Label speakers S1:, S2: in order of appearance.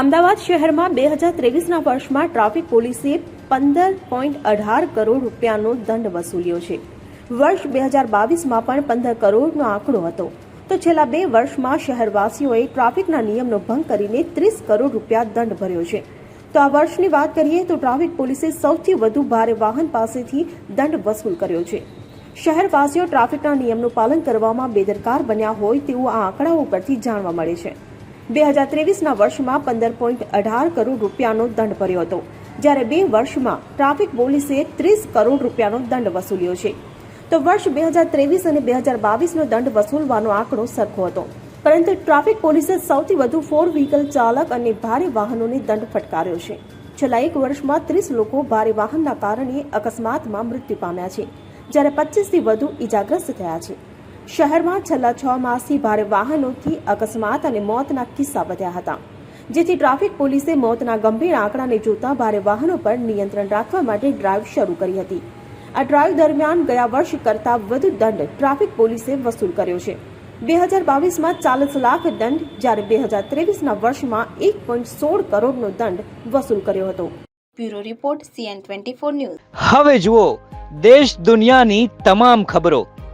S1: અમદાવાદ શહેરમાં બે હજાર ત્રેવીસના વર્ષમાં ટ્રાફિક પોલીસે પંદર પોઈન્ટ અઢાર કરોડ રૂપિયાનો દંડ વસૂલ્યો છે. વર્ષ બે હજાર બાવીસમાં પણ પંદર કરોડનો આંકડો હતો. તો છેલ્લા બે વર્ષમાં શહેરવાસીઓએ ટ્રાફિકના નિયમનો ભંગ કરીને ત્રીસ કરોડ રૂપિયા દંડ ભર્યો છે. તો આ વર્ષની વાત કરીએ તો ટ્રાફિક પોલીસે સૌથી વધુ ભારે વાહન પાસેથી દંડ વસૂલ કર્યો છે. શહેરવાસીઓ ટ્રાફિકના નિયમનું પાલન કરવામાં બેદરકાર બન્યા હોય તેવું આ આંકડાઓ પરથી જાણવા મળે છે. બે હજાર ત્રેવીસના વર્ષમાં પંદર પોઈન્ટ અઢાર કરોડ રૂપિયાનો દંડ ભર્યો હતો, જ્યારે બે વર્ષમાં ટ્રાફિક પોલીસે ત્રીસ કરોડ રૂપિયાનો દંડ વસૂલ્યો છે. તો વર્ષ બે હજાર ત્રેવીસ અને બે હજાર બાવીસનો દંડ વસૂલવાનો આંકડો સરખો હતો, પરંતુ ટ્રાફિક પોલીસે સૌથી વધુ ફોર વ્હીકલ ચાલક અને ભારે વાહનોને દંડ ફટકાર્યો છે. છેલ્લા એક વર્ષમાં ત્રીસ લોકો ભારે વાહનના કારણે અકસ્માતમાં મૃત્યુ પામ્યા છે, જ્યારે પચીસથી વધુ ઇજાગ્રસ્ત થયા છે. શહેરમાં છેલ્લા છ માસથી ભારે વાહનોથી અકસ્માત અને મોતના કિસ્સા વધ્યા હતા. જેથી ટ્રાફિક પોલીસે મોતના ગંભીર આંકડાને જોતા ભારે વાહનો પર નિયંત્રણ રાખવા માટે ડ્રાઈવ શરૂ કરી હતી. આ ડ્રાઈવ દરમિયાન ગયા વર્ષ કરતાં વધુ દંડ ટ્રાફિક પોલીસે વસૂલ કર્યો છે. બે હજાર બાવીસમાં ચાલીસ લાખ દંડ જ્યારે બે હજાર ત્રેવીસના વર્ષમાં એક પોઈન્ટ સોળ કરોડનો દંડ વસૂલ કર્યો હતો.
S2: Bureau report CN twenty four news.
S3: હવે જુઓ દેશ દુનિયાની તમામ ખબરો.